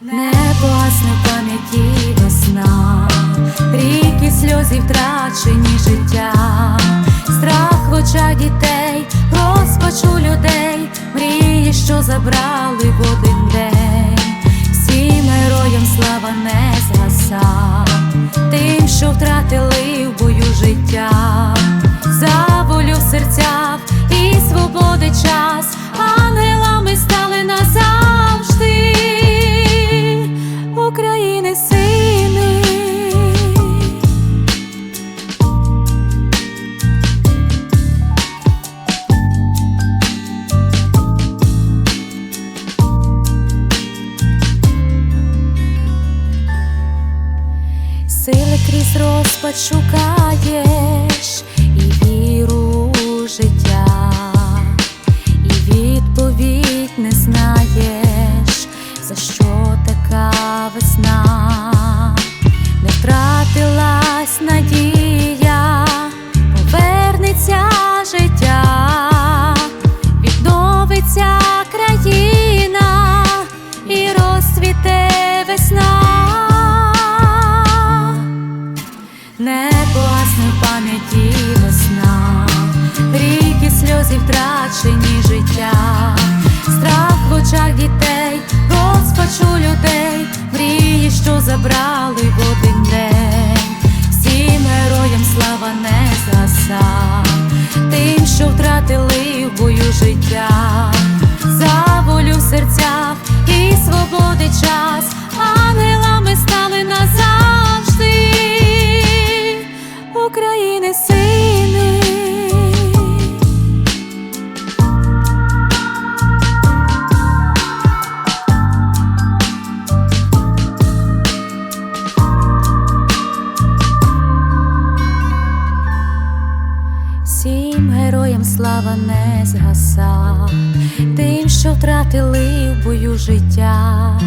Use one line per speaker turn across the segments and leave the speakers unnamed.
Не погасне пам'яті весна, ріки сльози втрачені життя, страх в очах дітей, розпачу людей, мрії, що забрали в Розпач шукаєш ріки втрачені життя, страх в очах дітей, розпачу людей, мрії, що забрали в один день, всім героям слава не згаса, тим, що втратили в бою життя, за волю в серцях і свободи час, героям слава не згаса, тим, що втратили в бою життя,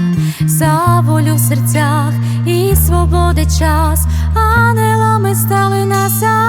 за волю в серцях і свободи час, ангелами стали назад.